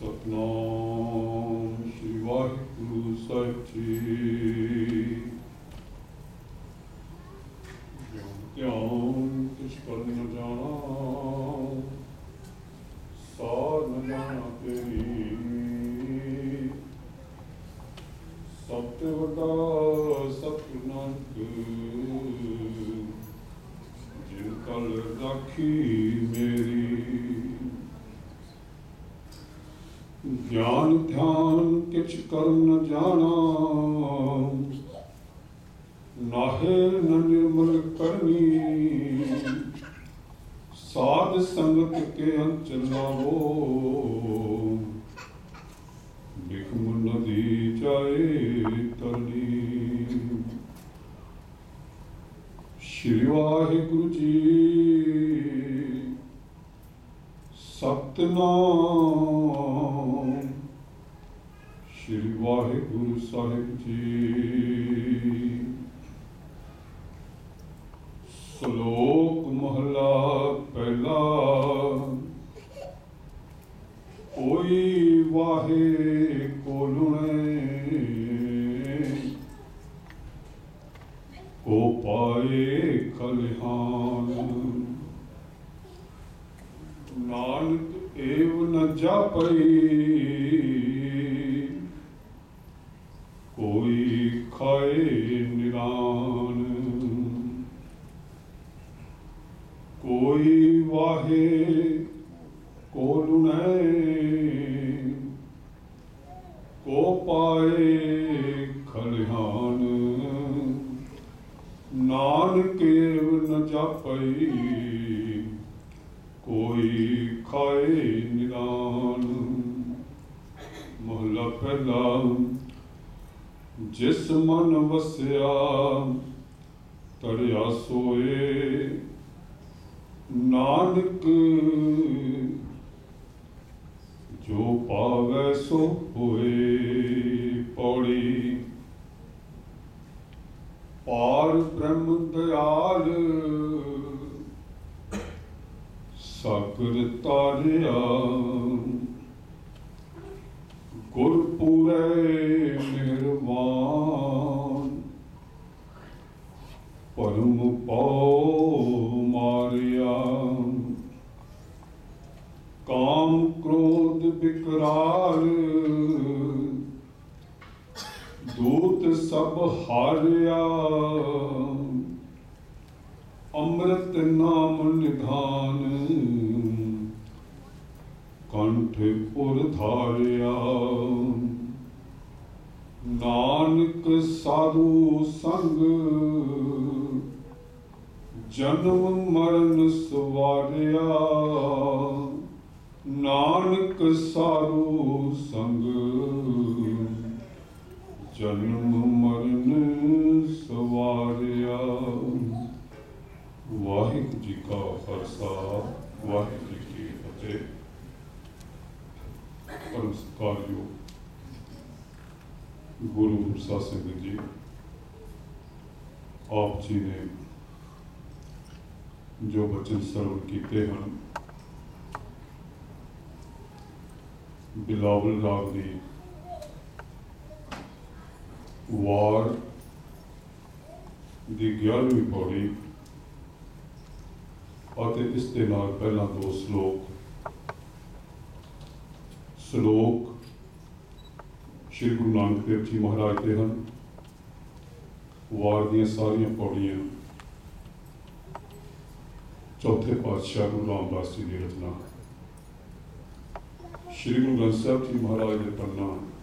ਸਤਨਾਮ ਸ੍ਰੀ ਵਾਹਿਗੁਰੂ ਰਾਖੀ ਮੇਰੀ। ਗਿਆਨ ਧਿਆਨ ਕਿਛ ਕਰਨ ਜਾਣਾ ਸਤਨਾਮ ਸ਼੍ਰੀ ਵਾਹਿਗੁਰੂ ਸਾਹਿਬ ਜੀ। ਸ਼ਲੋਕ ਮਹਲਾ ਪਹਿਲਾ ਕੋਈ ਖਾਏ ਨਿਰਾਨ। ਕੋਈ ਵਾਹੇ ਕੋਲੁਨੇ ਕੋ ਪਾਏ ਖਲਿਹਾਨ। ਨਾਨਕ ਏਵ ਨ ਜਾਪਈ, ਕੋਈ ਖਾਏ ਨਿਦਾਨ ਮਹਲਾ ਪਹਿਲਾ ਜਿਸ ਮਨ ਵਸਿਆ, ਤੜਿਆ ਸੋਏ। ਨਾਨਕ, ਜੋ ਪਾਵੈ ਸੋ ਹੋਏ ਪੌੜੀ। ਪਾਰ ਬ੍ਰਹਮ ਦਿਆਲ ਸਾਗਰ ਤਾਰਿਆ। ਦੂਤ ਸਭ ਹਾਰਿਆ। ਅੰਮ੍ਰਿਤ ਨਾਮ ਨਿਧਾਨ, ਕੰਠ ਪੁਰ ਧਾਰਿਆ। ਨਾਨਕ ਸਾਧੂ ਸੰਗ, ਜਨਮ ਮਰਨ ਸਵਾਰਿਆ। ਨਾਨਕ ਸਾਧੂ ਸੰਗ ਜਨਮ ਮਰਨ ਸਵਾਰਿਆ ਵਾਹਿਗੁਰੂ ਜੀ ਕਾ ਖਾਲਸਾ ਵਾਹਿਗੁਰੂ ਜੀ ਕੀ ਫਤਿਹ ਪਰਮ ਸਤਿਕਾਰਯੋਗ ਗੁਰੂ ਪ੍ਰਸਾਦ ਸਿੰਘ ਜੀ ਆਪ ਜੀ ਨੇ ਜੋ ਬਚਨ ਸਰਵਣ ਕੀਤੇ ਹਨ ਬਿਲਾਵਲ ਰਾਗ ਦੀ ਵਾਰ ਦੀ 11ਵੀਂ ਪੌੜੀ ਅਤੇ ਇਸ ਦੇ ਨਾਲ ਪਹਿਲਾਂ ਦੋ ਸ਼ਲੋਕ। ਸ਼ਲੋਕ ਸ਼੍ਰੀ ਗੁਰੂ ਨਾਨਕ ਦੇਵ ਜੀ ਮਹਾਰਾਜ ਦੇ ਹਨ। ਵਾਰ ਦੀਆਂ ਸਾਰੀਆਂ ਪੌੜੀਆਂ। ਚੌਥੇ ਪਾਤਸ਼ਾਹ ਗੁਰੂ ਰਾਮਦਾਸ ਜੀ ਦੀ ਰਚਨਾ। ਸ਼੍ਰੀ ਗੁਰੂ ਗ੍ਰੰਥ ਸਾਹਿਬ ਜੀ ਮਹਾਰਾਜ ਦੇ ਪੰਨਾ।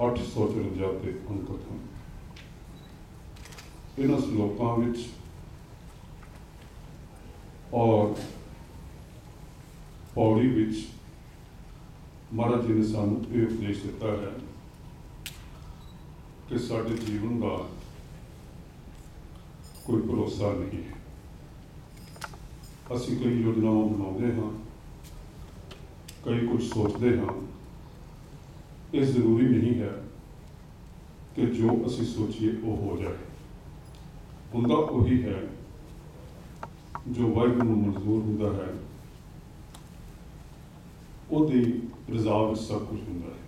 854 ਦੇ ਅੰਕਿਤ ਹਨ ਇਹਨਾਂ ਸ਼ਲੋਕਾਂ ਵਿੱਚ ਔਰ ਪੌੜੀ ਵਿੱਚ ਮਹਾਰਾਜ ਜੀ ਨੇ ਸਾਨੂੰ ਇਹ ਉਪਦੇਸ਼ ਦਿੱਤਾ ਹੈ ਕਿ ਸਾਡੇ ਜੀਵਨ ਦਾ ਕੋਈ ਭਰੋਸਾ ਨਹੀਂ ਹੈ। ਅਸੀਂ ਕਈ ਯੋਜਨਾਵਾਂ ਬਣਾਉਂਦੇ ਹਾਂ, ਕਈ ਕੁਝ ਸੋਚਦੇ ਹਾਂ ਇਹ ਜ਼ਰੂਰੀ ਨਹੀਂ ਹੈ ਕਿ ਜੋ ਅਸੀਂ ਸੋਚੀਏ ਉਹ ਹੋ ਜਾਏ। ਹੁੰਦਾ ਉਹੀ ਹੈ ਜੋ ਵਾਹਿਗੁਰੂ ਨੂੰ ਮਨਜ਼ੂਰ ਹੁੰਦਾ ਹੈ, ਉਹਦੀ ਰਜ਼ਾ ਵਿੱਚ ਸਭ ਕੁਝ ਹੁੰਦਾ ਹੈ।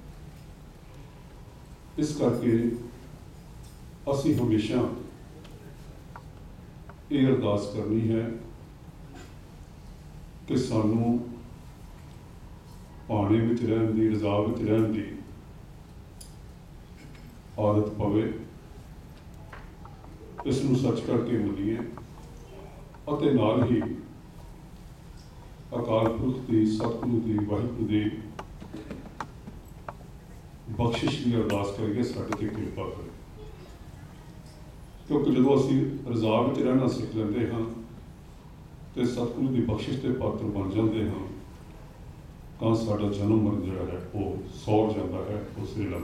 ਇਸ ਕਰਕੇ ਅਸੀਂ ਹਮੇਸ਼ਾ ਇਹ ਅਰਦਾਸ ਕਰਨੀ ਹੈ ਕਿ ਸਾਨੂੰ ਪਾਣੀ ਵਿੱਚ ਰਹਿਣ ਦੀ, ਰਜ਼ਾ ਵਿੱਚ ਰਹਿਣ ਦੀ ਆਦਤ ਪਵੇ ਇਸ ਨੂੰ ਸੱਚ ਕਰਕੇ ਮਿਲੀਏ ਅਤੇ ਨਾਲ ਹੀ ਅਕਾਲ ਪੁਰਖ ਦੀ, ਸਤਿਗੁਰੂ ਦੀ, ਵਾਹਿਗੁਰੂ ਦੀ ਬਖਸ਼ਿਸ਼ ਦੀ ਅਰਦਾਸ ਕਰੀਏ, ਸਾਡੇ ਤੇ ਕਿਰਪਾ ਕਰੇ। ਕਿਉਂਕਿ ਜਦੋਂ ਅਸੀਂ ਰਜ਼ਾ ਵਿੱਚ ਰਹਿਣਾ ਸਿੱਖ ਲੈਂਦੇ ਹਾਂ ਤੇ ਸਤਿਗੁਰੂ ਦੀ ਬਖਸ਼ਿਸ਼ 'ਤੇ ਪਾਤਰ ਬਣ ਜਾਂਦੇ ਹਾਂ, ਤਾਂ ਸਾਡਾ ਜਨਮ ਮਰਨ ਜਿਹੜਾ ਹੈ, ਉਹ ਸੌਰ ਜਾਂਦਾ ਹੈ ਉਹ ਸਿਰੇ ਲੱਗ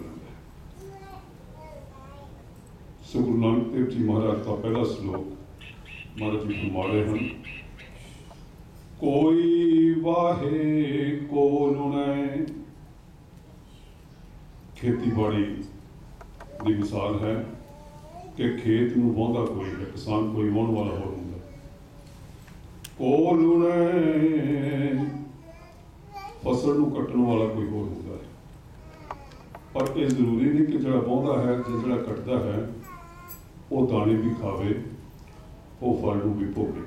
ਸੋ ਗੁਰੂ ਨਾਨਕ ਦੇਵ ਜੀ ਮਹਾਰਾਜ ਦਾ ਪਹਿਲਾ ਸ਼ਲੋਕ ਮਹਾਰਾਜ ਜੀ ਫਰਮਾੜੇ ਹਨ, ਕੋਈ ਵਾਹੇ ਕੋ ਲੁਣੈ ਖੇਤੀਬਾੜੀ ਦੀ ਮਿਸਾਲ ਹੈ ਕਿ ਖੇਤ ਨੂੰ ਵਾਹੁੰਦਾ ਕੋਈ ਹੈ, ਕਿਸਾਨ ਕੋਈ ਵਾਹੁਣ ਵਾਲਾ ਹੋਰ ਹੁੰਦਾ ਕੋ ਲੁਣੈ ਫਸਲ ਨੂੰ ਕੱਟਣ ਵਾਲਾ ਕੋਈ ਹੋਰ ਹੁੰਦਾ ਹੈ। ਪਰ ਇਹ ਜ਼ਰੂਰੀ ਨਹੀਂ ਕਿ ਜਿਹੜਾ ਵਾਹੁੰਦਾ ਹੈ, ਜਿਹੜਾ ਕੱਟਦਾ ਹੈ ਉਹ ਦਾਣੇ ਵੀ ਖਾਵੇ, ਉਹ ਫਲ ਨੂੰ ਵੀ ਭੋਗੇ।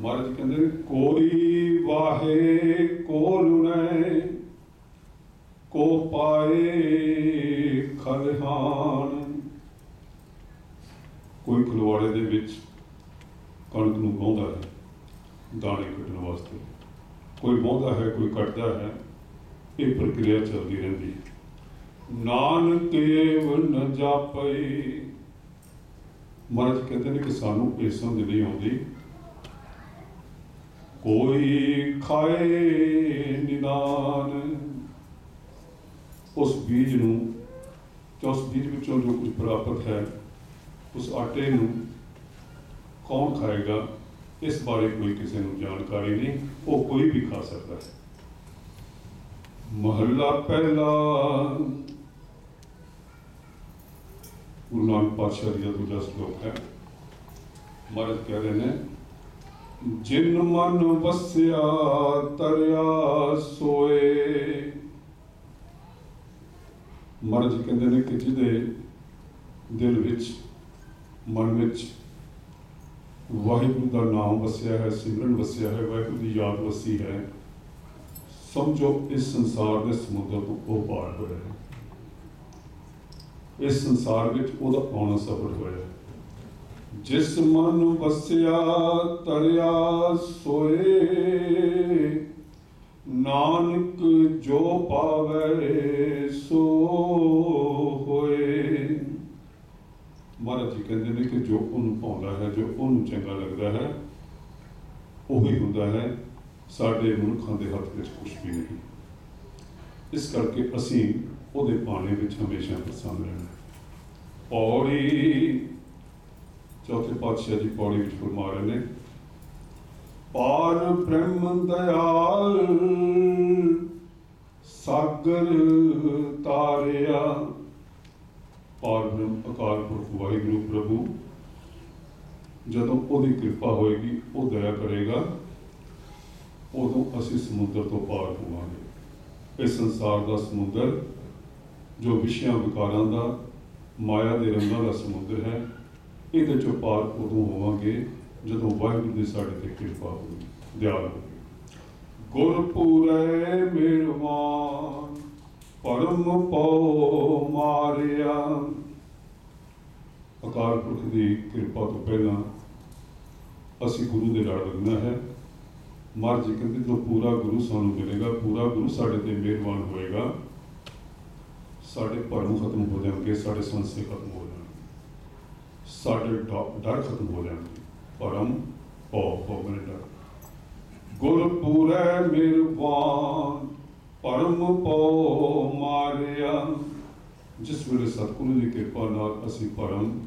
ਮਹਾਰਾਜ ਕਹਿੰਦੇ, ਕੋਈ ਵਾਹੇ ਕੋ ਲੁਣੈ ਕੋ ਪਾਏ ਖਲਹਾਨ। ਕੋਈ ਖਲਵਾੜੇ ਦੇ ਵਿੱਚ ਕਣਕ ਨੂੰ ਵਾਹੁੰਦਾ ਹੈ ਦਾਣੇ ਕੱਢਣ ਵਾਸਤੇ। ਕੋਈ ਵਾਹੁੰਦਾ ਹੈ, ਕੋਈ ਕੱਟਦਾ ਹੈ, ਇਹ ਪ੍ਰਕਿਰਿਆ ਚੱਲਦੀ ਰਹਿੰਦੀ ਹੈ। ਨਾਨਕ ਨ ਜਾਪਈ ਮਹਾਰਾਜ ਕਹਿੰਦੇ ਨੇ ਕਿ ਸਾਨੂੰ ਇਹ ਸਮਝ ਨਹੀਂ ਆਉਂਦੀ। ਕੋਈ ਖਾਏ ਨਿਦਾਨ, ਉਸ ਬੀਜ ਨੂੰ, ਤੇ ਉਸ ਬੀਜ ਵਿੱਚੋਂ ਜੋ ਕੁਝ ਪ੍ਰਾਪਤ ਹੈ, ਉਸ ਆਟੇ ਨੂੰ ਕੌਣ ਖਾਏਗਾ? ਇਸ ਬਾਰੇ ਕੋਈ ਕਿਸੇ ਨੂੰ ਜਾਣਕਾਰੀ ਨਹੀਂ, ਉਹ ਕੋਈ ਵੀ ਖਾ ਸਕਦਾ ਹੈ। ਮਹੱਲਾ ਪਹਿਲਾ ਗੁਰੂ ਨਾਨਕ ਪਾਤਸ਼ਾਹ ਜੀ ਦਾ ਦੂਜਾ ਸ਼ਲੋਕ ਹੈ ਮਹਾਰਾਜ ਕਹਿ ਰਹੇ ਨੇ ਜਿਨ ਮਨ ਵਸਿਆ ਤਰਿਆ ਸੋਏ ਮਹਾਰਾਜ ਕਹਿੰਦੇ ਨੇ ਕਿ ਜਿਹਦੇ ਦਿਲ ਵਿੱਚ ਮਨ ਵਿੱਚ ਵਾਹਿਗੁਰੂ ਦਾ ਨਾਮ ਵਸਿਆ ਹੈ ਸਿਮਰਨ ਵਸਿਆ ਹੈ ਵਾਹਿਗੁਰੂ ਦੀ ਯਾਦ ਵਸੀ ਹੈ ਸਮਝੋ ਇਸ ਸੰਸਾਰ ਦੇ ਸਮੁੰਦਰ ਤੋਂ ਉਹ ਪਾਰ ਹੋਇਆ ਹੈ ਇਸ ਸੰਸਾਰ ਵਿੱਚ ਉਹਦਾ ਆਉਣਾ ਸਫਲ ਹੋਇਆ। ਜਿਸ ਮਨ ਵਸਿਆ, ਤਰਿਆ ਸੋਏ, ਨਾਨਕ ਜੋ ਪਾਵੇ ਸੋ ਹੋਏ। ਮਹਾਰਾਜ ਜੀ ਕਹਿੰਦੇ ਨੇ ਕਿ ਜੋ ਉਹਨੂੰ ਪਾਉਂਦਾ ਹੈ, ਜੋ ਉਹਨੂੰ ਚੰਗਾ ਲੱਗਦਾ ਹੈ, ਉਹੀ ਹੁੰਦਾ ਹੈ। ਸਾਡੇ ਮਨੁੱਖਾਂ ਦੇ ਹੱਥ ਵਿੱਚ ਕੁਝ ਵੀ ਨਹੀਂ। ਇਸ ਕਰਕੇ ਅਸੀਂ ਉਹਦੇ ਪਾਣੇ ਵਿੱਚ ਹਮੇਸ਼ਾ ਪ੍ਰਸੰਨ ਰਹਿਣਾ। ਪੌੜੀ, ਚੌਥੇ ਪਾਤਸ਼ਾਹ ਜੀ ਪੌੜੀ ਵਿੱਚ ਫਰਮਾ ਰਹੇ ਨੇ, ਪਾਰ ਬ੍ਰਹਮ ਦਇਆਲ, ਸਾਗਰ ਤਾਰਿਆ। ਪਾਰ ਬ੍ਰਹਮ ਅਕਾਲ ਪੁਰਖ ਵਾਹਿਗੁਰੂ ਪ੍ਰਭੂ, ਜਦੋਂ ਉਹਦੀ ਕਿਰਪਾ ਹੋਏਗੀ, ਉਹ ਦਇਆ ਕਰੇਗਾ। ਉਦੋਂ ਅਸੀਂ ਸਮੁੰਦਰ ਤੋਂ ਪਾਰ ਹੋਵਾਂਗੇ। ਇਸ ਸੰਸਾਰ ਦਾ ਸਮੁੰਦਰ ਜੋ ਵਿਸ਼ਿਆਂ ਵਿਕਾਰਾਂ ਦਾ, ਮਾਇਆ ਦੇ ਰੰਗਾਂ ਦਾ ਸਮੁੰਦਰ ਹੈ, ਇਹਦੇ ਚੋਂ ਪਾਰ ਉਦੋਂ ਹੋਵਾਂਗੇ ਜਦੋਂ ਵਾਹਿਗੁਰੂ ਦੀ ਸਾਡੇ ਤੇ ਕਿਰਪਾ ਹੋਵੇ, ਦਿਆਲ ਹੋਵੇ। ਗੁਰਪੂਰੇ ਮਿਹਰਬਾਨ ਪਰਮ ਪਉ ਮਾਰਿਆ। ਅਕਾਲ ਪੁਰਖ ਦੀ ਕਿਰਪਾ ਤੋਂ ਪਹਿਲਾਂ ਅਸੀਂ ਗੁਰੂ ਦੇ ਨਾਲ ਲੱਗਣਾ ਹੈ। ਮਰ ਜੀ ਕਹਿੰਦੇ ਜੋ ਪੂਰਾ ਗੁਰੂ ਸਾਨੂੰ ਮਿਲੇਗਾ, ਪੂਰਾ ਗੁਰੂ ਸਾਡੇ ਤੇ ਮਿਹਰਬਾਨ ਹੋਏਗਾ। ਸਾਡੇ ਭਰਮ ਖਤਮ ਹੋ ਜਾਣਗੇ, ਸਾਡੇ ਸੰਸੇ ਖਤਮ ਹੋ ਜਾਣਗੇ। ਸਾਡੇ ਡ- ਡਰ ਖਤਮ ਹੋ ਜਾਣਗੇ। ਭਰਮ ਪਉ ਪਉ ਮਨ ਡਰ। ਗੁਰ ਪੂਰੇ ਮਿਹਰਬਾਨ ਪਰਮ ਪਉ ਮਾਰਿਆ। ਜਿਸ ਵੇਲੇ ਸਤਿਗੁਰੂ ਦੀ ਕਿਰਪਾ ਨਾਲ ਅਸੀਂ ਭਰਮ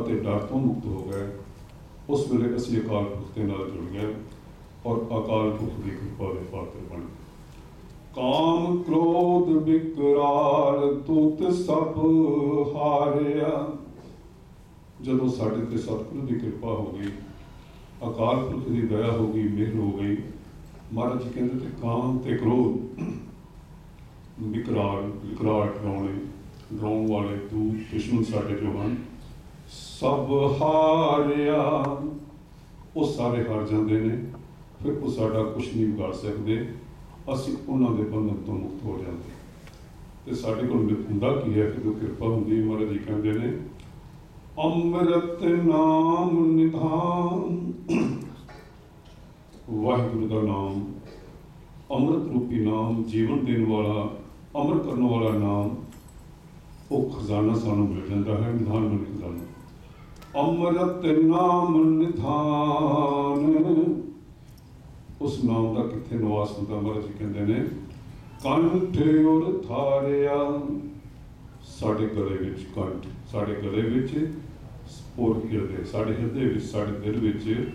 ਅਤੇ ਡਰ ਤੋਂ ਮੁਕਤ ਹੋ ਗਏ, ਉਸ ਵੇਲੇ ਅਸੀਂ ਅਕਾਲ ਪੁਰਖ ਦੇ ਨਾਲ ਜੁੜ ਗਏ ਔਰ ਅਕਾਲ ਪੁਰਖ ਦੀ ਕਿਰਪਾ ਦੇ ਪਾਤਰ ਬਣ। ਗਏ ਕਾਮ ਕ੍ਰੋਧ ਵਿਕਰਾਲ ਤੁਤ ਸਭ ਹਾਰਿਆ। ਜਦੋਂ ਸਾਡੇ ਤੇ ਸਤਿਗੁਰੂ ਦੀ ਕਿਰਪਾ ਹੋ ਗਈ, ਅਕਾਲ ਪੁਰਖ ਦੀ ਦਇਆ ਹੋ ਗਈ, ਮਿਹਰ ਹੋ ਗਈ, ਮਹਾਰਾਜ ਜੀ ਕਹਿੰਦੇ ਤੇ ਕਾਮ ਤੇ ਕ੍ਰੋਧ ਵਿਕਰਾਲ ਵਿਕਰਾਲ ਡਰਾਉਣੇ, ਡਰਾਉਣ ਵਾਲੇ ਤੂੰ ਦੁਸ਼ਮਣ ਸਾਡੇ ਜੋ ਹਨ, ਸਭ ਹਾਰਿਆ। ਉਹ ਸਾਰੇ ਹਾਰ ਜਾਂਦੇ ਨੇ, ਫਿਰ ਉਹ ਸਾਡਾ ਕੁਝ ਨਹੀਂ ਕਰ ਸਕਦੇ। ਅਸੀਂ ਉਹਨਾਂ ਦੇ ਬੰਧਨ ਤੋਂ ਮੁਕਤ ਹੋ ਜਾਂਦੇ। ਤੇ ਸਾਡੇ ਕੋਲ ਹੁੰਦਾ ਕੀ ਹੈ ਕਿ ਜੋ ਕਿਰਪਾ ਹੁੰਦੀ ਹੈ, ਮਹਾਰਾਜ ਜੀ ਕਹਿੰਦੇ ਨੇ ਅੰਮ੍ਰਿਤ ਨਾਮ ਨਿਧਾਨ। ਵਾਹਿਗੁਰੂ ਦਾ ਨਾਮ ਅੰਮ੍ਰਿਤ ਰੂਪੀ ਨਾਮ ਜੀਵਨ ਦੇਣ ਵਾਲਾ ਅਮਰ ਕਰਨ ਵਾਲਾ ਨਾਮ ਉਹ ਖਜ਼ਾਨਾ ਸਾਨੂੰ ਮਿਲ ਜਾਂਦਾ ਹੈ ਨਿਧਾਨ ਮਨ ਖਜ਼ਾਨਾ ਅੰਮ੍ਰਿਤ ਨਾਮ ਨਿਧਾਨ। ਉਸ ਨਾਮ ਦਾ ਕਿੱਥੇ ਨਿਵਾਸ ਹੁੰਦਾ ਮਹਾਰਾਜ ਜੀ ਕਹਿੰਦੇ ਨੇ? ਕੰਠ ਉਰ ਥਾਰਿਆ ਸਾਡੇ ਗਲੇ ਵਿੱਚ ਕੰਠ, ਸਾਡੇ ਗਲੇ ਵਿੱਚ ਔਰ ਹਿਰਦੇ, ਸਾਡੇ ਹਿਰਦੇ ਵਿੱਚ, ਸਾਡੇ ਦਿਲ ਵਿੱਚ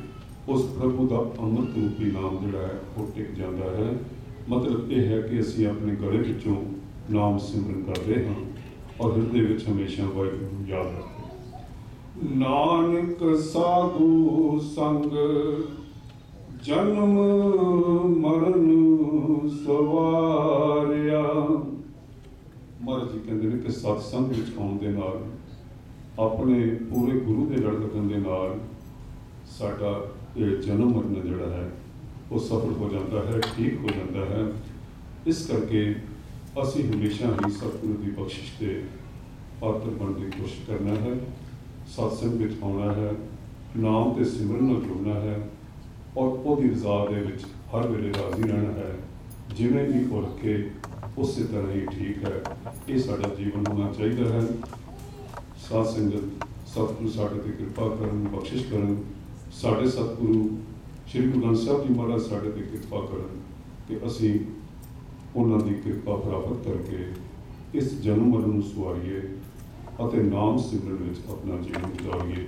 ਉਸ ਪ੍ਰਭੂ ਦਾ ਅੰਮ੍ਰਿਤ ਰੂਪੀ ਨਾਮ ਜਿਹੜਾ ਹੈ, ਉਹ ਟਿਕ ਜਾਂਦਾ ਹੈ। ਮਤਲਬ ਇਹ ਹੈ ਕਿ ਅਸੀਂ ਆਪਣੇ ਗਲੇ ਵਿੱਚੋਂ ਨਾਮ ਸਿਮਰਨ ਕਰਦੇ ਹਾਂ ਔਰ ਹਿਰਦੇ ਵਿੱਚ ਹਮੇਸ਼ਾ ਵਾਹਿਗੁਰੂ ਨੂੰ ਯਾਦ ਰੱਖਦੇ ਨਾਨਕ ਸਾਧੂ ਸੰਗ ਜਨਮ ਮਰਨ ਸਵਾਰਿਆ। ਮਹਾਰਾਜ ਜੀ ਕਹਿੰਦੇ ਨੇ ਕਿ ਸਤਸੰਗ ਵਿੱਚ ਆਉਣ ਦੇ ਨਾਲ, ਆਪਣੇ ਪੂਰੇ ਗੁਰੂ ਦੇ ਲੜ ਲੱਗਣ ਦੇ ਨਾਲ ਸਾਡਾ ਇਹ ਜਨਮ ਮਰਨ ਜਿਹੜਾ ਹੈ, ਉਹ ਸਫਲ ਹੋ ਜਾਂਦਾ ਹੈ, ਠੀਕ ਹੋ ਜਾਂਦਾ ਹੈ। ਇਸ ਕਰਕੇ ਅਸੀਂ ਹਮੇਸ਼ਾ ਹੀ ਸਤਿਗੁਰੂ ਦੀ ਬਖਸ਼ਿਸ਼ 'ਤੇ ਪਾਤਰ ਬਣਨ ਦੀ ਕੋਸ਼ਿਸ਼ ਕਰਨਾ ਹੈ, ਸਤਸੰਗ ਵਿੱਚ ਆਉਣਾ ਹੈ, ਨਾਮ ਤੇ ਸਿਮਰਨ ਨਾਲ ਜੁੜਨਾ ਹੈ। ਔਰ ਉਹਦੀ ਰਜ਼ਾ ਦੇ ਵਿੱਚ ਹਰ ਵੇਲੇ ਰਾਜ਼ੀ ਰਹਿਣਾ ਹੈ। ਜਿਵੇਂ ਵੀ ਉਹ ਰੱਖੇ, ਉਸੇ ਤਰ੍ਹਾਂ ਹੀ ਠੀਕ ਹੈ। ਇਹ ਸਾਡਾ ਜੀਵਨ ਹੋਣਾ ਚਾਹੀਦਾ ਹੈ। ਸਾਧ ਸੰਗਤ, ਸਤਿਗੁਰੂ ਸਾਡੇ ਤੇ ਕਿਰਪਾ ਕਰਨ, ਬਖਸ਼ਿਸ਼ ਕਰਨ। ਸਾਡੇ ਸਤਿਗੁਰੂ ਸ਼੍ਰੀ ਗੁਰੂ ਗ੍ਰੰਥ ਸਾਹਿਬ ਜੀ ਮਹਾਰਾਜ ਸਾਡੇ ਤੇ ਕਿਰਪਾ ਕਰਨ ਕਿ ਅਸੀਂ ਉਹਨਾਂ ਦੀ ਕਿਰਪਾ ਪ੍ਰਾਪਤ ਕਰਕੇ ਇਸ ਜਨਮ ਮਰਨ ਨੂੰ ਸਵਾਰੀਏ ਅਤੇ ਨਾਮ ਸਿਮਰਨ ਵਿੱਚ ਆਪਣਾ ਜੀਵਨ ਗੁਜ਼ਾਰੀਏ।